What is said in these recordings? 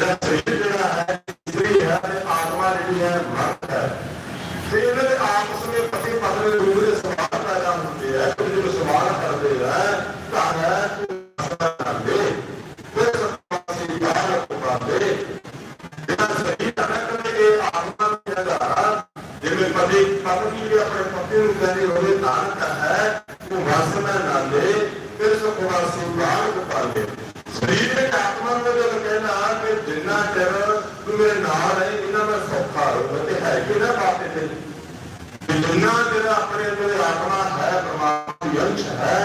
ਮੇਰਾ ਵੰਸ਼ ਹੈ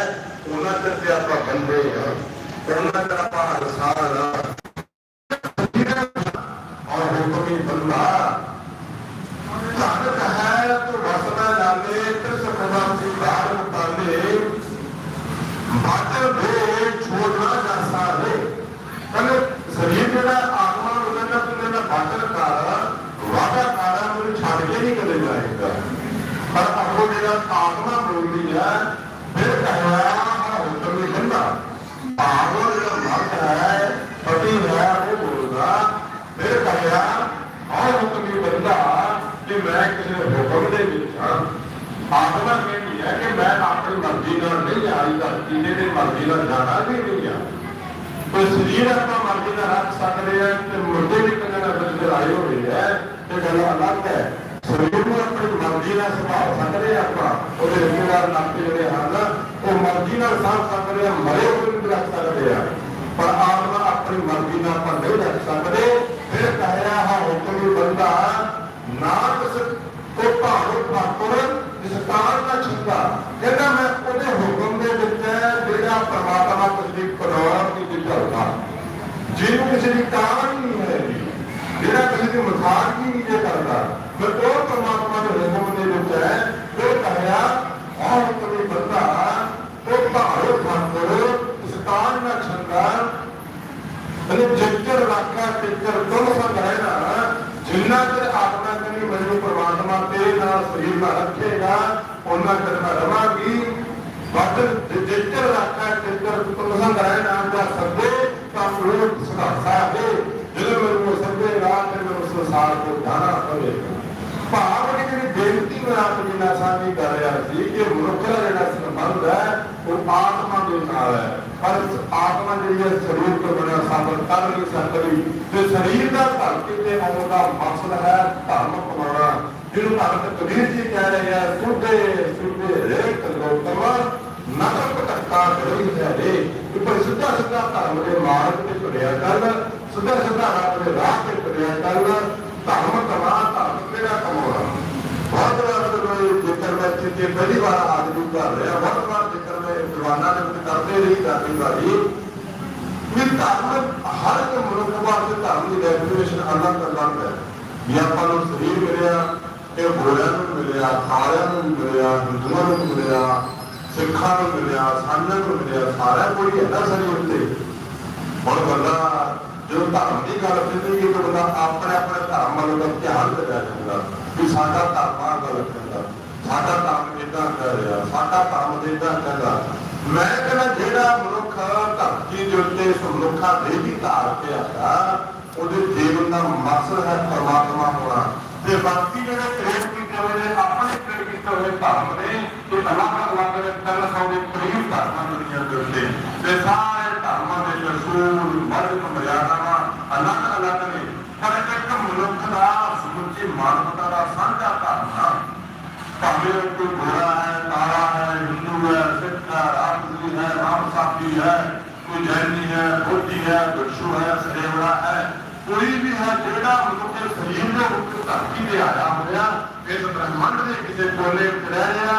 ਉਹਨਾਂ ਤੇ ਆਪਾਂ ਬੰਦੇ ਹਾਂ ਉਹਨਾਂ ਦਾ ਆਪਾਂ ਅਨਸਾਰ ਹਾਂ ਔਰ ਬੰਦਾ ਮੈਂ ਕਿਸੇ ਹੁਕਮ ਦੇ ਵਿੱਚ ਹਾਂ। ਆਤਮਾ ਕਹਿੰਦੀ ਹੈ ਕਿ ਮੈਂ ਆਪਣੀ ਮਰਜ਼ੀ ਨਾਲ ਨਹੀਂ ਆਈ ਧਰਤੀ ਦੇ ਮਰਜ਼ੀ ਨਾਲ ਜਾਣਾ ਵੀ ਨਹੀਂ ਆ। ਕੋਈ ਸਰੀਰ ਆਪਾਂ ਮਰਜ਼ੀ ਨਾਲ ਰੱਖ ਸਕਦੇ ਆ, ਤੇ ਮੁਰਦੇ ਵੀ ਕੰਨਾਂ ਨਾਲ ਵਿੱਚ ਆਏ ਹੋਏ ਹੈ ਤੇ ਗੱਲ ਅਲੱਗ ਹੈ। ਸਰੀਰ ਨੂੰ ਆਪਣੀ ਮਰਜ਼ੀ ਨਾਲ ਸੰਭਾਲ ਸਕਦੇ ਆ ਆਪਾਂ। ਉਹਦੇ ਰਿਸ਼ਤੇਦਾਰ ਨਾਤੇ ਜਿਹੜੇ ਹਨ, ਉਹ ਮਰਜ਼ੀ ਨਾਲ ਸਾਂਭ ਸਕਦੇ ਆ, ਮਰੇ ਹੋਏ ਨੂੰ ਰੱਖ ਸਕਦੇ ਆ। ਪਰ ਆਤਮਾ ਆਪਣੀ ਮਰਜ਼ੀ ਨਾਲ ਆਪਾਂ ਨਹੀਂ ਰੱਖ ਸਕਦੇ। ਫਿਰ ਕਹਿਆ ਹਾ ਹੁਕਮ ਬੰਦਾ ਨਾ ਕਿਸ ਕੋ ਭਾਵ ਪਾਤਰ ਜਿਸ ਕਾਲ ਕਹਿੰਦਾ ਮੈਂ ਉਹਦੇ ਹੁਕਮ ਦੇ ਵਿੱਚ ਜਿਹੜਾ ਪਰਮਾਤਮਾ ਕੁਝ ਵੀ ਦੀ ਜਿੱਤਦਾ ਜਿਹਨੂੰ ਕਿਸੇ ਦੀ ਕਾਲ ਨਹੀਂ ਹੈ ਜਿਹੜਾ ਕਿਸੇ ਦੀ ਮਜ਼ਾਕ ਹੀ ਨਹੀਂ ਕਰਦਾ। ਮੈਂ ਉਹ ਪਰਮਾਤਮਾ ਦੇ ਹੁਕਮ ਦੇ ਵਿੱਚ ਹੈ, ਉਹ ਕਹਿਆ, ਆਹ ਹੁਕਮ ਬੰਦਾ ਉਹ ਭਾਵ ਪਾਤਰ ਜਿਸ ਕਾਲ ਦਾ ਛੰਦਾ ਅਨੇ ਜੱਜਰ ਰੱਖਾ ਤੁਮ ਸੰਗ ਹੈ ਜਿੰਨਾ ਚਿਰ ਆਤਮਾ ਕਰੀ ਮੈਨੂੰ ਪਰਮਾਤਮਾ ਤੇ ਰੱਖੇਗਾ ਉਹਨਾਂ ਚਿਰ ਰਵਾਂਗੀ ਬਦ ਜੱਜਰ ਰੱਖਾ ਟਿੱਕਰ ਤੁਮ ਸੰਗ ਹੈ ਦਾ ਸੱਦੇ ਤਾਂ ਉਹ ਸਹਾਸਾ ਹੈ ਜਦੋਂ ਮੈਨੂੰ ਸੱਦੇ ਰਾਤ ਮੈਨੂੰ ਸੰਸਾਰ ਤੋਂ ਜਾਣਾ ਪਵੇਗਾ ਭਾਵ ਦੀ ਜਿਹੜੀ ਬੇਨਤੀ ਮੈਂ ਆਪ ਜੀ ਨਾਲ ਸਾਂਝੀ ਕਰ ਰਿਹਾ ਸੀ ਕਿ ਮਨੁੱਖ ਦਾ ਜਿਹੜਾ ਸੰਬੰਧ ਹੈ ਉਹ ਆਤਮਾ ਦੇ ਨਾਲ ਹੈ ਪਰ ਆਤਮਾ ਜਿਹੜੀ ਹੈ ਸਰੀਰ ਤੋਂ ਬਿਨਾਂ ਸਾਬਤ ਕਰ ਨਹੀਂ ਸਕਦੀ ਤੇ ਸਰੀਰ ਦਾ ਧਰ ਤੇ ਆਉਣ ਦਾ ਮਕਸਦ ਹੈ ਧਰਮ ਜਿਹਨੂੰ ਧਰਮ ਕਬੀਰ ਜੀ ਕਹਿ ਰਹੇ ਆ ਸੁਧੇ ਸੁਧੇ ਰੇਤ ਗੌਤਮ ਨਰਕ ਧੱਕਾ ਕਰੀ ਹੈ ਰੇ ਕਿ ਪਰ ਸਿੱਧਾ ਸਿੱਧਾ ਧਰਮ ਦੇ ਮਾਰਗ ਤੇ ਤੁਰਿਆ ਕਰ ਸਿੱਧਾ ਸਿੱਧਾ ਰੱਬ ਦੇ ਰਾਹ ਤੇ ਤੁਰਿਆ ਕਰ ਧਰਮ ਕਮਾ, ਧਰਮ ਤੇਰਾ ਕਮਾਉਣਾ? ਬਹੁਤ ਵਾਰ ਕੋਈ ਜ਼ਿਕਰ ਵਿੱਚ ਕਿ ਪਹਿਲੀ ਵਾਰ ਆਦਮੀ ਕਰ ਰਿਹਾ, ਬਹੁਤ ਵਾਰ ਜ਼ਿਕਰ ਮੈਂ ਜਵਾਨਾਂ ਦੇ ਵਿੱਚ ਕਰਦੇ ਰਹੀ, ਕਰਦੀ ਵਾਰੀ। ਵੀ ਧਰਮ ਹਰ ਇੱਕ ਮਨੁੱਖ ਵਾਸਤੇ ਧਰਮ ਦੀ ਡੈਫੀਨੇਸ਼ਨ ਅਲੱਗ ਅਲੱਗ ਹੈ। ਵੀ ਆਪਾਂ ਨੂੰ ਸਰੀਰ ਮਿਲਿਆ ਇਹ ਗੋਰਿਆਂ ਨੂੰ ਮਿਲਿਆ ਖਾਰਿਆਂ ਨੂੰ ਮਿਲਿਆ, ਹਿੰਦੂਆਂ ਨੂੰ ਮਿਲਿਆ, ਸਿੱਖਾਂ ਨੂੰ ਮਿਲਿਆ, ਸਾਰਿਆਂ ਨੂੰ ਮਿਲਿਆ ਸਾਰਾ ਕੋਈ ਹੈ ਨਾ ਸਰੀਰ ਤੇ ਹੁਣ ਬੰਦਾ ਜਦੋਂ ਧਰਮ ਦੀ ਗੱਲ ਕੀਤੀ ਕਿ ਬੰਦਾ ਆਪਣੇ ਆਪਣੇ ਧਰਮ ਵੱਲ ਦਾ ਧਿਆਨ ਦਿੰਦਾ ਜਾਂਦਾ ਵੀ ਸਾਡਾ ਧਰਮ ਆ ਗੱਲ ਕਹਿੰਦਾ, ਸਾਡਾ ਧਰਮ ਇਦਾਂ ਕਹਿ ਰਿਹਾ, ਸਾਡਾ ਧਰਮ ਇਦਾਂ ਕਹਿੰਦਾ ਮੈਂ ਕਹਿੰਦਾ, ਜਿਹੜਾ ਮਨੁੱਖ ਧਰਤੀ ਦੇ ਉੱਤੇ ਇਸ ਮਨੁੱਖਾਂ ਦੇ ਵੀ ਧਾਰ ਕੇ ਆਇਆ, ਉਹਦੇ ਜੀਵਨ ਦਾ ਮਕਸਦ ਹੈ ਪਰਮਾਤਮਾ ਹੋਣਾ। ਤੇ ਬਾਕੀ ਜਿਹੜੇ ਪ੍ਰੇਮ ਕੀਤੇ ਹੋਏ ਨੇ, ਆਪਣੇ ਪ੍ਰੇਮ ਕੀਤੇ ਹੋਏ ਧਰਮ ਨੇ ਤੇ ਅਲੱਗ ਅਲੱਗ ਨੇ ਤਿੰਨ ਸੌ ਦੇ ਕਰੀਬ ਧਰਮਾਂ ਦੁਨੀਆ ਦੇ ਉੱਤੇ ਤੇ ਸਾਰੇ ਧਰਮਾਂ ਦੇ ਰਸੂਲ ਮਰਦ ਮਰਿਆਦਾਵਾਂ ਅਲੱਗ ਅਲੱਗ ਨੇ। ਪਰ ਇੱਕ ਮਨੁੱਖ ਦਾ, ਸਮੁੱਚੀ ਮਾਨਵਤਾ ਦਾ ਸਾਂਝਾ ਧਰਮ ਆ। ਭਾਵੇਂ ਕੋਈ ਗੋਰਾ ਹੈ, ਕਾਲਾ ਹੈ, ਹਿੰਦੂ ਹੈ, ਸਿੱਖ ਹੈ ਰਾਮਜੀ ਹੈ ਰਾਮ ਸਾਖੀ ਹੈ, ਕੋਈ ਜੈਨੀ ਹੈ ਬੁੱਧੀ ਹੈ ਬਿਰਸ਼ੂ ਹੈ ਸਰੇਵੜਾ ਹੈ। ਕੋਈ ਵੀ ਹੈ ਜਿਹੜਾ ਮਨੁੱਖ ਦੇ ਸਰੀਰ ਦੇ ਉੱਤੇ ਧਰਤੀ ਤੇ ਆਇਆ ਹੋਇਆ ਇਸ ਬ੍ਰਹਮੰਡ ਦੇ ਕਿਸੇ ਕੋਲੇ ਵਿੱਚ ਰਿਹਾ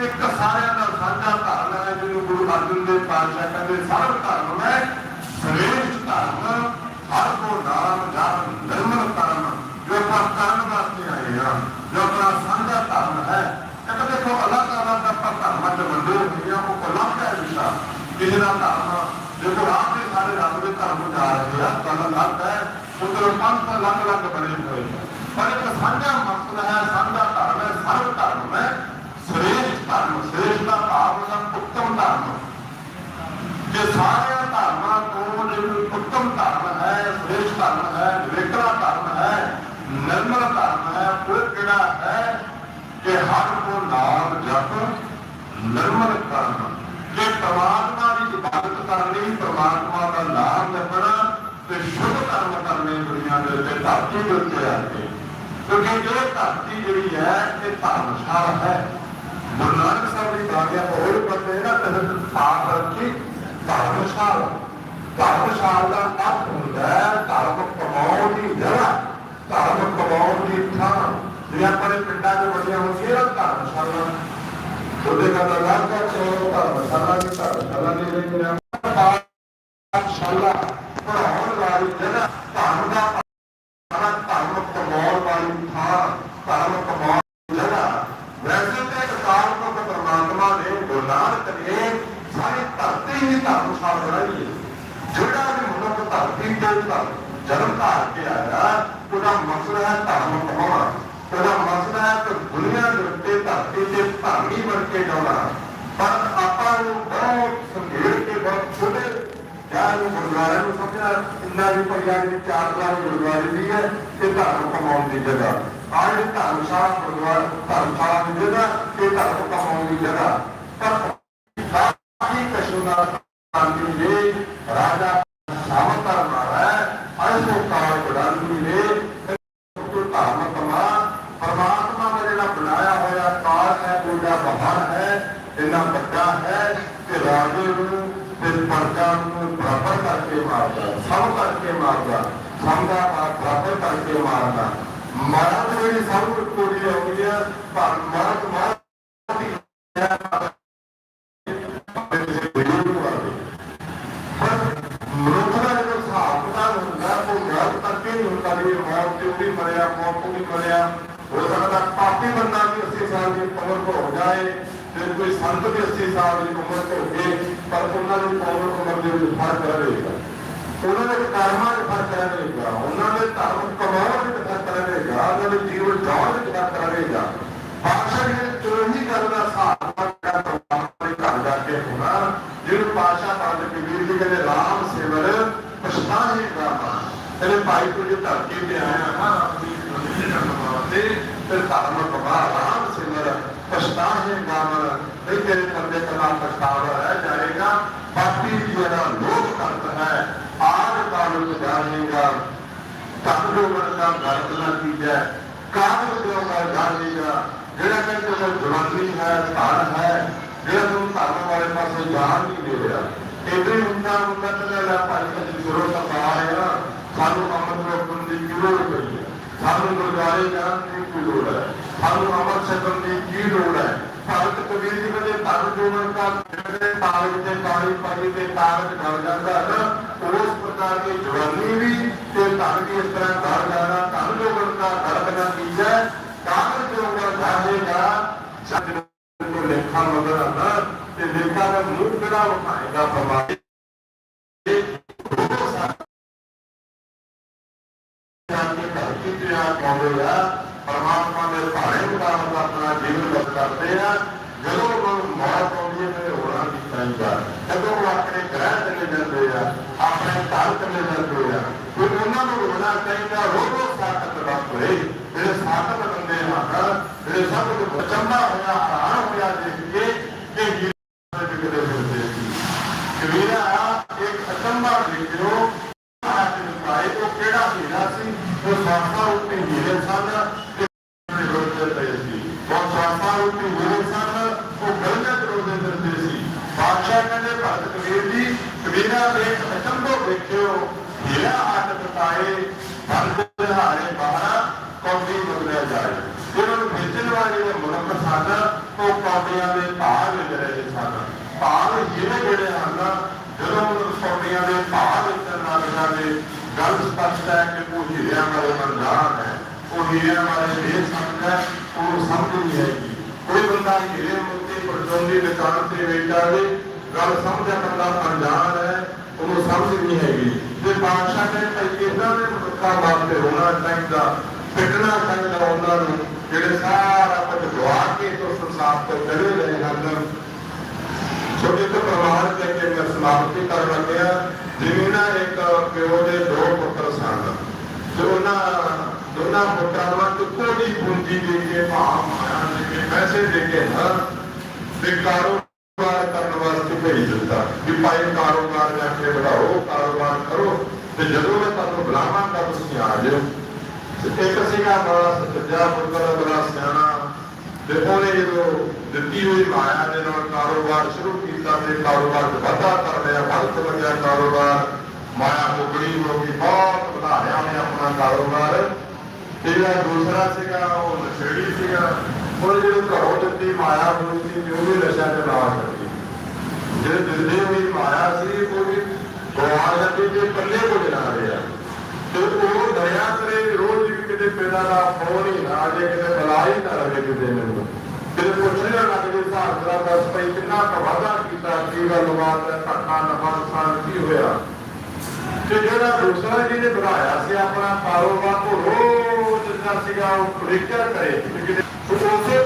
ਇੱਕ ਸਾਰਿਆਂ ਦਾ ਸਾਂਝਾ ਧਰਮ ਹੈ ਜਿਹਨੂੰ ਗੁਰੂ ਅਰਜਨ ਦੇਵ ਪਾਤਸ਼ਾਹ ਕਹਿੰਦੇ, ਸਰਵ ਧਰਮ ਹੈ ਸ੍ਰੇਸ਼ਟ ਧਰਮ ਹਰ ਕੋ ਨਾਮ ਜਪ ਨਿਰਮਲ ਧਰਮ ਜੋ ਆਪਾਂ ਕਰਨ ਵਾਸਤੇ ਆਏ ਹਾਂ ਜੋ ਆਪਣਾ ਸਾਂਝਾ ਧਰਮ ਹੈ ਇੱਕ ਦੇਖੋ ਅਲੱਗ ਅਲੱਗ ਆਪਾਂ ਧਰਮਾਂ ਚ ਵੰਡੇ ਹੋਏ ਆ ਉਹ ਅਲੱਗ ਹੈ ਵਿਸ਼ਾ ਕਿਸੇ ਦਾ ਧਰਮ ਦੇਖੋ ਆਪ ਦੇ ਸਾਰੇ ਰੱਬ ਦੇ ਧਰਮ ਨੂੰ ਜਾ ਰਹੇ ਆ ਗੱਲ ਅਲੱਗ ਹੈ ਉਧਰ ਪੰਥ ਅਲੱਗ ਅਲੱਗ ਬਣੇ ਹੋਏ ਆ ਪਰ ਇੱਕ ਸਾਂਝਾ ਮਕਸਦ ਹੈ, ਸਾਂਝਾ ਧਰਮ ਹੈ, ਸਰਵ ਧਰਮ ਹੈ, ਸ੍ਰੇਸ਼ਟ ਧਰਮ, ਸ੍ਰੇਸ਼ਟ ਦਾ ਭਾਵ ਹੈ ਉੱਤਮ ਧਰਮ। ਜੇ ਸਾਰਿਆਂ ਧਰਮਾਂ ਤੋਂ ਜੇ ਉੱਤਮ ਧਰਮ ਹੈ, ਸ੍ਰੇਸ਼ਟ ਧਰਮ ਹੈ ਵਿਵੇਕਣਾ ਧਰਮ ਹੈ, ਨਿਰਮਲ ਧਰਮ ਹੈ ਉਹ ਕਿਹੜਾ ਹੈ? ਕਿ ਹਰ ਕੋ ਨਾਮ ਜਪ, ਨਿਰਮਲ ਕਰਨਾ ਕਿ ਪ੍ਰਮਾਤਮਾ ਦੀ ਇਬਾਦਤ ਕਰਨੀ, ਪ੍ਰਮਾਤਮਾ ਦਾ ਨਾਮ ਜਪਣਾ, ਤੇ ਸ਼ੁਭ ਕਰਮ ਕਰਨੇ ਦੁਨੀਆ ਦੇ ਉੱਤੇ ਧਰਤੀ ਦੇ ਉੱਤੇ ਆ ਕੇ। ਕਿਉਂਕਿ ਇਹ ਧਰਤੀ ਜਿਹੜੀ ਹੈ, ਇਹ ਧਰਮਸ਼ਾਲ ਹੈ। ਗੁਰੂ ਨਾਨਕ ਸਾਹਿਬ ਦੀ ਬਾਣੀਆਂ ਹੋਰ ਪੜਦੇ ਨਾ ਤੇ ਸਾਥ ਰੱਖੀ ਧਰਮਸ਼ਾਲ। ਧਰਮਸ਼ਾਲ ਦਾ ਅਰਥ ਹੁੰਦਾ ਹੈ ਧਰਮ ਕਮਾਉਣ ਦੀ ਜਗ੍ਹਾ ਧਰਮ ਕਮਾਉਣ ਦੀ ਥਾਂ ਜੇ ਆਪਣੇ ਪਿੰਡਾਂ 'ਚ ਵੱਡੀਆਂ ਹੁੰਦੀਆਂ ਨਾ ਧਰਮਸ਼ਾਲਾ ਉਹਦੇ ਕਾ ਲਗਾਤਾਰ ਦਾ ਚੋਰ ਧਰਮਸ਼ਾਲਾ ਦੀ ਧਰਮਸ਼ਾਲਾ ਦੀ ਜਿਹੜੀ ਹੈ ਧਰਮਸ਼ਾਲਾ ਪੜਾਉਣ ਵਾਲੀ ਜਗ੍ਹਾ ਧਰਮ ਦਾ ਸਾਰਾ ਧਰਮ ਕਮਾਉਣ ਵਾਲੀ ਥਾਂ ਧਰਮ ਕਮਾਉਣ ਦੀ ਜਗ੍ਹਾ ਵੈਸੇ ਤਾਂ ਇੱਕ ਕਾਲ ਤੋਂ ਪਰਮਾਤਮਾ ਨੇ ਗੁਰੂ ਨਾਨਕ ਸਾਰੀ ਧਰਤੀ ਹੀ ਧਰਮਸ਼ਾਲਾ ਬਣਾਈ ਹੈ। ਜਿਹੜਾ ਵੀ ਮਨੁੱਖ ਧਰਤੀ ਤੇ ਜਨਮ ਧਾਰ ਕੇ ਆਇਆ, ਉਹਦਾ ਮਕਸਦ ਹੈ ਧਰਮ ਕਮਾਉਣਾ। ਉਹਦਾ ਮਕਸਦ ਹੈ ਕਿ ਦੁਨੀਆ ਦੇ ਉੱਤੇ ਧਰਤੀ ਤੇ ਧਰਮੀ ਬਣ ਕੇ ਜਾਣਾ ਪਰ ਆਪਾਂ ਨੂੰ ਬਹੁਤ ਸੰਘੇੜ ਕੇ ਬਹੁਤ ਛੋਟੇ ਯਾਰ ਗੁਰਦੁਆਰੇ ਨੂੰ ਸਮਝਣਾ, ਇੰਨਾ ਵੀ ਪਰਿਵਾਰ ਦੀ ਚਾਰ ਵਾਰ ਗੁਰਦੁਆਰੇ ਦੀ ਹੈ, ਤੇ ਧਰਮ ਕਮਾਉਣ ਦੀ ਜਗ੍ਹਾ। ਆਹ ਧਰਮਸ਼ਾਲਾ ਗੁਰਦੁਆਰਾ ਧਰਮਸ਼ਾਲਾ ਦੀ ਜਗ੍ਹਾ ਤੇ ਧਰਮ ਕਮਾਉਣ ਦੀ ਜਗ੍ਹਾ। ਪਰ ਸਾਡੀ ਕਸ਼ੂਨਾ ਸ਼ਾਂਤੀ ਦੇ ਰਾਜਾ ਸਾਵਤਾਰ ਮਾਰਾ ਅਜੋ ਕਾਲ ਬੜਾਂਦੀ ਨੇ ਤੋ ਧਰਮ ਕਮਾ ਪਰਮਾਤਮਾ ਨੇ ਜਿਹੜਾ ਬਣਾਇਆ ਹੋਇਆ ਕਾਲ ਹੈ, ਉਹਦਾ ਬਹਾਰ ਹੈ, ਇੰਨਾ ਵੱਡਾ ਹੈ ਕਿ ਰਾਜੇ ਨੂੰ ਤੇ ਪ੍ਰਜਾ ਨੂੰ ਬਰਾਬਰ ਕਰਕੇ ਮਾਰਦਾ, ਸਭ ਕਰਕੇ ਮਾਰਦਾ ਸਮਝਾ ਬਰਾਬਰ ਕਰਕੇ ਮਾਰਦਾ। ਮਾਰਾ ਜਿਹੜੀ ਸਭ ਨੂੰ ਕੋੜੀ ਆਉਂਦੀ ਹੈ ਪਰ ਮਰਦ ਮਰਦ ਦੀ ਹੋ ਸਕਦਾ ਪਾਪੀ ਬੰਦਾ ਵੀ 80 ਸਾਲ ਦੀ ਉਮਰ ਤੋਂ ਹੋ ਜਾਏ, ਤੇ ਕੋਈ ਸੰਤ ਵੀ 80 ਸਾਲ ਦੀ ਉਮਰ ਤੋਂ ਹੋ ਪਰ ਉਹਨਾਂ ਦੀ ਉਮਰ ਉਮਰ ਦੇ ਵਿੱਚ ਫ਼ਰਕ ਰਹੇਗਾ ਉਹਨਾਂ ਦੇ ਕਰਮਾਂ 'ਚ ਫ਼ਰਕ ਰਹੇਗਾ ਉਹਨਾਂ ਦੇ ਧਰਮ ਕਮਾਉਣ ਗਾਮਾ ਤੇਰੇ ਕੰਦੇ ਕਲਾ ਪਛਤਾਵਾ ਹੈ, ਜਾਏਗਾ, ਬਾਕੀ ਜਿਹੜਾ ਲੋਕ ਕਰਦਾ ਹੈ, ਆਜ ਕਾਲ ਜਾਣੇਗਾ। ਤਦ ਜੋ ਮਨ ਦਾ ਨਾ ਕੀਜੈ ਕਾਮ ਜੋ ਦਾ ਜਾਣੇਗਾ, ਜਿਹੜਾ ਕਹਿੰਦੇ ਉਹ ਜਵਾਨੀ ਹੈ ਧਨ ਹੈ, ਜਿਹੜਾ ਨੂੰ ਧਰਮ ਵਾਲੇ ਪਾਸੇ ਜਾਣ ਨਹੀਂ ਦੇ ਰਿਹਾ। ਇਦਾਂ ਹੀ ਹੁੰਦਾ ਹੁੰਦਾ ਤੇ ਲੈ ਭਾਈ ਕਦੀ ਤਾਂ ਆਇਆ ਸਾਨੂੰ ਅਮਰ ਰੋਕਣ ਦੀ ਕੀ ਲੋੜ ਪਈ ਹੈ? ਸਾਨੂੰ ਗੁਰਦੁਆਰੇ ਜਾਣ ਦੀ ਕੀ ਲੋੜ ਹੈ? ਸਾਨੂੰ ਅਮਰ ਛਕਣ ਦੀ ਕੀ ਲੋੜ ਹੈ? ਭਗਤ ਕਬੀਰ ਜੀ ਕਹਿੰਦੇ ਧਰਮ ਜੋੜਨ ਦਾ ਜਿਹੜੇ ਤਾਲ ਤੇ ਪਾਣੀ ਪਾਣੀ ਤੇ ਤਾਲ ਗਲ ਜਾਂਦਾ ਹੈ ਉਸ ਪ੍ਰਕਾਰ ਦੀ ਜਵਾਨੀ ਵੀ ਤੇ ਧਨ ਵੀ ਇਸ ਤਰ੍ਹਾਂ ਗਲ ਜਾਣਾ ਧਨ ਜੋੜਨ ਦਾ ਗਲਤ ਨਾ ਕੀਜੈ ਕਾਗਜ਼ ਜੋੜਨ ਚਾਹੇਗਾ ਜਦ ਨੂੰ ਲੇਖਾ ਮਗਰ ਆਣਾ ਤੇ ਲੇਖਾ ਦਾ ਮੂੰਹ ਕਿਹੜਾ ਵਿਖਾਏਗਾ ਪਰਮਾਤਮਾ ਦੇ ਭਾਣੇ ਮੁਤਾਬਕ ਆਪਣਾ ਜੀਵਨ ਬਤ ਕਰਦੇ ਆ ਜਦੋਂ ਉਹ ਮੌਤ ਆਉਂਦੀ ਹੈ ਤੇ ਹੋਣਾ ਜਦੋਂ ਉਹ ਆਪਣੇ ਗ੍ਰਹਿ ਚਲੇ ਜਾਂਦੇ ਆ, ਆਪਣੇ ਘਰ ਚਲੇ ਜਾਂਦੇ ਆ, ਫਿਰ ਉਹਨਾਂ ਨੂੰ ਹੋਣਾ ਚਾਹੀਦਾ, ਰੋਜ਼ੋ ਸਾਖਤ ਰੱਬ ਹੋਏ ਜਿਹੜੇ ਸਾਖਤ ਬੰਦੇ ਹਨ, ਜਿਹੜੇ ਸਭ ਕੁਝ ਚੰਗਾ ਹੋਇਆ, ਹੈਰਾਨ ਹੋਇਆ ਦੇਖ ਕੇ ਕਿ ਹੀਰੇ ਵਿਗੜੇ ਫਿਰਦੇ ਸੀ। ਕਬੀਰਾ, ਇੱਕ ਅਚੰਭਾ ਦੇਖਿਓ ਹੱਥ ਉਹ ਕਿਹੜਾ ਹੀਰਾ ਸੀ? ਉਹ ਸਾਖਾ ਉੱਤੇ ਹੀਰੇ ਸਨ ਤੇ ਆਪਣੇ ਰੋਜ਼ੇ ਪਏ ਸੀ ਉਹ ਸਾਖਾ ਉੱਤੇ ਹੀਰੇ ਸਨ ਉਹ ਗਲਤ ਰੋਜ਼ੇ ਦਿੰਦੇ ਸੀ ਬਾਦਸ਼ਾਹ ਕਹਿੰਦੇ ਭਗਤ ਕਬੀਰ ਜੀ ਕਬੀਰਾ ਦੇ ਅਚੰਭੋ ਵੇਖਿਓ ਹੀਰਾ ਹੱਥ ਨਿਕਾਏ ਬੰਦ ਹਾਰੇ ਬਾਹਰ ਕੌਡੀ ਮੰਗਿਆ ਜਾਏ ਜਿਹਨਾਂ ਨੂੰ ਵੇਚਣ ਵਾਲੇ ਜਿਹੜੇ ਮੁਲਕ ਸਨ ਉਹ ਦੇ ਭਾਅ ਵਿੱਚ ਸਨ। ਭਾਅ ਜਿਹੜੇ ਜਿਹੜੇ ਹਨ ਜਦੋਂ ਉਹ ਕੌਡੀਆਂ ਦੇ ਭਾਅ ਵੇਚਣ ਵਾਲਿਆਂ ਦੇ ਗੱਲ ਸਪਸ਼ਟ ਹੈ ਕਿ ਉਹ ਹੀਰਿਆਂ ਵਾਲੇ ਮਰਦਾਨ ਹੈ। ਉਹ ਹੀਰਿਆਂ ਵਾਲੇ ਇਹ ਸਮਝਦਾ ਉਹ ਸਮਝ ਨਹੀਂ ਆਏਗੀ। ਕੋਈ ਬੰਦਾ ਹੀਰੇ ਮੁੱਤੇ ਪਰਜੋਂਦੀ ਦੁਕਾਨ ਤੇ ਵੇਚਾਵੇ ਗੱਲ ਸਮਝਿਆ ਬੰਦਾ ਅਣਜਾਣ ਹੈ, ਉਹਨੂੰ ਸਮਝ ਨਹੀਂ ਹੈਗੀ ਤੇ ਬਾਦਸ਼ਾਹ ਨੇ ਭਾਈ ਇਹਨਾਂ ਦੇ ਮਨੁੱਖਾਂ ਵਾਸਤੇ ਹੋਣਾ ਚਾਹੀਦਾ? ਫਿੱਟਣਾ ਚਾਹੀਦਾ ਉਹਨਾਂ ਨੂੰ, ਜਿਹੜੇ ਸਾਰਾ ਕੁਝ ਗਵਾ ਕੇ ਤੋਂ ਸੰਸਾਰ ਤੋਂ ਹਨ ਛੋਟੇ ਤੋਂ ਪਰਿਵਾਰ ਦੇ ਕੇ ਮੈਂ ਸਮਾਪਤੀ ਕਰਨ ਲੱਗਿਆ। ਜਿਵੇਂ ਇੱਕ ਪਿਓ ਦੇ ਦੋ ਪੁੱਤਰ ਸਨ। ਤੇ ਉਹਨਾਂ, ਦੋਨਾਂ ਪੁੱਤਰਾਂ ਨੂੰ ਇੱਕੋ ਦੀ ਪੂੰਜੀ ਦੇ ਕੇ ਭਾਵ ਮਾਇਆ ਦੇ ਕੇ ਪੈਸੇ ਦੇ ਕੇ ਨਾ ਤੇ ਕਾਰੋਬਾਰ ਕਰਨ ਵਾਸਤੇ ਭੇਜ ਦਿੱਤਾ। ਵੀ ਭਾਈ ਕਾਰੋਬਾਰ ਜਾ ਕੇ ਵਧਾਓ, ਕਾਰੋਬਾਰ ਕਰੋ। ਤੇ ਜਦੋਂ ਮੈਂ ਤੁਹਾਨੂੰ ਬੁਲਾਵਾਂਗਾ, ਤੁਸੀਂ ਆ ਜਾਓ। ਇੱਕ ਸੀਗਾ ਬੜਾ ਸੱਜਾ ਪੁੱਤਰ, ਬੜਾ ਸਿਆਣਾ ਤੇ ਉਹਨੇ ਜਦੋਂ ਦਿੱਤੀ ਹੋਈ ਮਾਇਆ ਦੇ ਨਾਲ ਕਾਰੋਬਾਰ ਸ਼ੁਰੂ ਕੀਤਾ ਤੇ ਕਾਰੋਬਾਰ ਚ ਵਾਧਾ ਕਰ ਲਿਆ ਵੱਧ ਲੱਗਿਆ ਕਾਰੋਬਾਰ, ਮਾਇਆ ਮੁਕੜੀ ਹੋ ਗਈ, ਬਹੁਤ ਵਧਾਇਆ ਉਹਨੇ ਆਪਣਾ ਕਾਰੋਬਾਰ। ਤੇ ਜਿਹੜਾ ਦੂਸਰਾ ਸੀਗਾ, ਉਹ ਨਸ਼ੇੜੀ ਸੀਗਾ। ਉਹ ਜਦੋਂ ਘਰੋਂ ਦਿੱਤੀ ਮਾਇਆ ਹੋਈ ਸੀ ਉਹ ਵੀ ਨਸ਼ਾ ਚ ਲਾ ਦਿੱਤੀ ਜਿਹੜੇ ਦਿੰਦੇ ਹੋਈ ਮਾਇਆ ਸੀ ਉਹ ਵੀ ਗਵਾ ਜਾਂਦੀ ਤੇ ਪੱਲੇ ਕੋ ਜਲਾ ਰਿਹਾ ਤੇ ਉਹ ਦਇਆ ਕਰੇ, ਰੋਜ਼ ਵੀ ਕਿਤੇ ਪੈਦਾ ਦਾ ਫੋਨ ਹੀ ਨਾ ਆ ਜੇ ਕਿਤੇ ਬੁਲਾ ਹੀ ਨਾ ਰਹੇ ਕਿਤੇ ਮੈਨੂੰ। ਕਿਤੇ ਪੁੱਛਣਾ ਲੱਗ ਜੇ ਹਿਸਾਬ ਦਾ ਦੱਸ ਪਈ ਕਿੰਨਾ ਕੁ ਵਾਧਾ ਕੀਤਾ ਕੀ ਗੱਲਬਾਤ ਹੈ ਘਟਨਾ ਨਫਾ ਨੁਕਸਾਨ ਕੀ ਹੋਇਆ ਤੇ ਜਿਹੜਾ ਦੂਸਰਾ ਜਿਹਨੇ ਬਣਾਇਆ ਸੀ, ਆਪਣਾ ਕਾਰੋਬਾਰ ਉਹ ਰੋਜ਼ ਜਿਹੜਾ ਸੀਗਾ, ਉਹ ਪ੍ਰੀਖਿਆ ਕਰੇ। ਉਸੇ